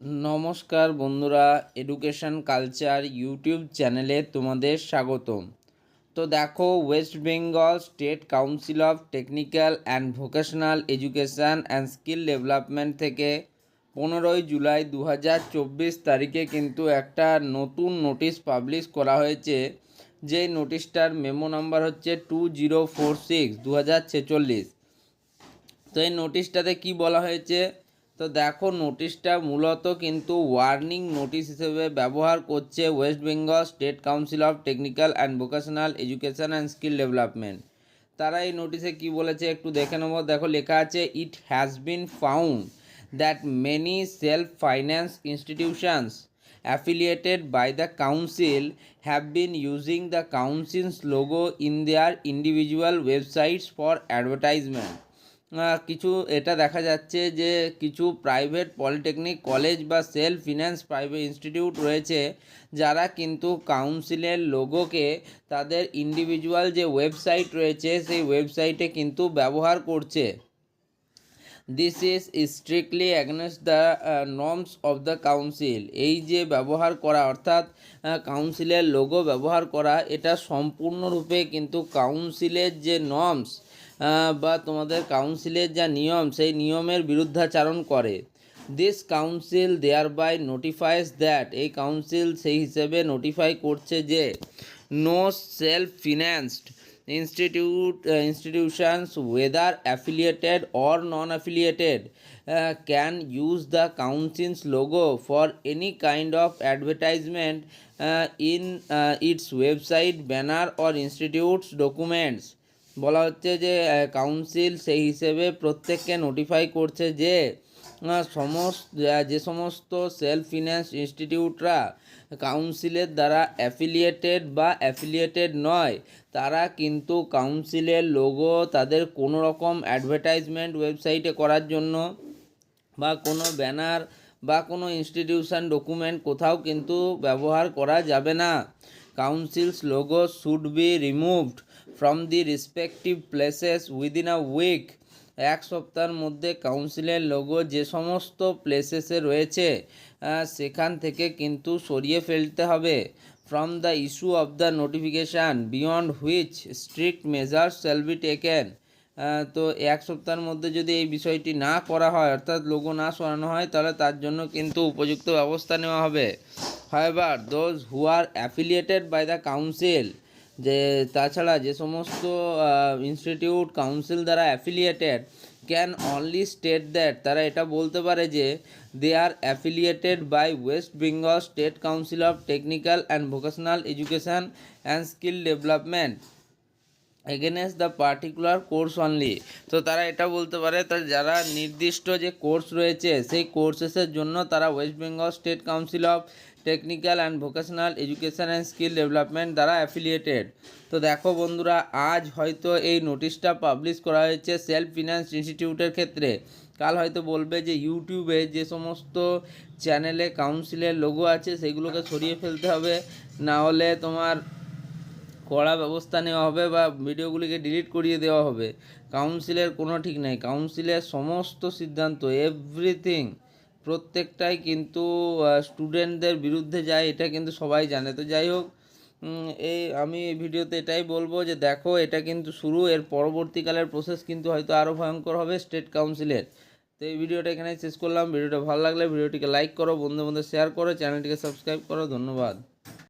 নমস্কার বন্ধুরা education culture YouTube চ্যানেলে তোমাদের স্বাগতম। তো দেখো West Bengal state council of technical and vocational education and skill development থেকে পনেরোই জুলাই দু তারিখে কিন্তু একটা নতুন নোটিশ পাবলিশ করা হয়েছে। যেই নোটিশটার মেমো নাম্বার হচ্ছে টু জিরো ফোর সিক্স দু হাজার ছেচল্লিশ। তো এই নোটিশটাতে কি বলা হয়েছে? তো দেখো নোটিশটা মূলত কিন্তু ওয়ার্নিং নোটিশ হিসেবে ব্যবহার করছে West Bengal state council of technical and vocational education and skill development তারা এই নোটিশে কি বলেছে একটু দেখে নেব। দেখো লেখা আছে it has been found that many self finance institutions affiliated by the council have been using the council's logo in their individual websites for advertisement কিছু, এটা দেখা যাচ্ছে যে কিছু প্রাইভেট পলিটেকনিক কলেজ বা সেলফ ফিন্যান্স প্রাইভেট ইনস্টিটিউট রয়েছে, যারা কিন্তু কাউন্সিলের লোগোকে তাদের ইন্ডিভিজুয়াল যে ওয়েবসাইট রয়েছে, সেই ওয়েবসাইটে কিন্তু ব্যবহার করছে। This is strictly against the norms of the council এই যে ব্যবহার করা, অর্থাৎ কাউন্সিলের লোগো ব্যবহার করা, এটা সম্পূর্ণরূপে কিন্তু কাউন্সিলের যে নর্মস বা তোমাদের কাউন্সিলের যা নিয়ম, সেই নিয়মের বিরুদ্ধাচারণ করে। This council there by notifies that এই কাউন্সিল সেই হিসেবে নোটিফাই করছে যে no self financed institute institutions whether affiliated or non affiliated can use the council's logo for any kind of advertisement in its website banner or institute's documents বলা হচ্ছে যে council সেই হিসেবে প্রত্যেককে নোটিফাই করছে যে সমস্ত যে সমস্ত সেলফ ফিন্যান্স ইনস্টিটিউটরা কাউন্সিলের দ্বারা অ্যাফিলিয়েটেড বা অ্যাফিলিয়েটেড নয়, তারা কিন্তু কাউন্সিলের লোগো তাদের কোনো রকম অ্যাডভার্টাইজমেন্ট ওয়েবসাইটে করার জন্য বা কোনো ব্যানার বা কোনো ইনস্টিটিউশন ডকুমেন্ট কোথাও কিন্তু ব্যবহার করা যাবে না। Council's logo should be removed from the respective places within a week এক সপ্তাহের মধ্যে কাউন্সিলের লোগো যে সমস্ত প্লেসেসে রয়েছে সেখান থেকে কিন্তু সরিয়ে ফেলতে হবে। From the issue of the notification beyond which strict measures shall be taken তো এক সপ্তাহের মধ্যে যদি এই বিষয়টি না করা হয়, অর্থাৎ লোগো না সরানো হয়, তাহলে তার জন্য কিন্তু উপযুক্ত ব্যবস্থা নেওয়া হবে। However those who are affiliated by the council যে তাছাড়া যে সমস্ত ইনস্টিটিউট কাউন্সিল দ্বারা affiliated can only state that তারা এটা বলতে পারে যে they are affiliated by West Bengal state council of technical and vocational education and skill development against the particular course only তো তারা এটা বলতে পারে তার যারা নির্দিষ্ট যে কোর্স রয়েছে, সেই কোর্সেসের জন্য তারা West Bengal state council of technical and vocational education and skill development দ্বারা অ্যাফিলিয়েটেড তো দেখো বন্ধুরা, আজ হয়তো এই নোটিশটা পাবলিশ করা হয়েছে সেলফ ফিন্যান্স ইনস্টিটিউটের ক্ষেত্রে। কাল হয়তো বলবে যে ইউটিউবে যে সমস্ত চ্যানেলে কাউন্সিলের লোগো আছে, সেগুলোকে সরিয়ে ফেলতে হবে। না হলে তোমার কড়া ব্যবস্থা নেওয়া হবে বা ভিডিওগুলিকে ডিলিট করিয়ে দেওয়া হবে। কাউন্সিলের কোনো ঠিক নেই। কাউন্সিলের সমস্ত সিদ্ধান্ত এভরিথিং প্রত্যেকটাই কিন্তু স্টুডেন্টদের বিরুদ্ধে যায়, এটা কিন্তু সবাই জানে। তো যাই হোক এই আমি এই ভিডিওতে এটাই বলব যে দেখো, এটা কিন্তু শুরু, এর পরবর্তীকালের প্রসেস কিন্তু হয়তো আরও ভয়ঙ্কর হবে স্টেট কাউন্সিলের তো এই ভিডিওটা এখানে শেষ করলাম। ভিডিওটা ভালো লাগলে ভিডিওটিকে লাইক করো বন্ধু বন্ধু শেয়ার করো চ্যানেলটিকে সাবস্ক্রাইব করো। ধন্যবাদ।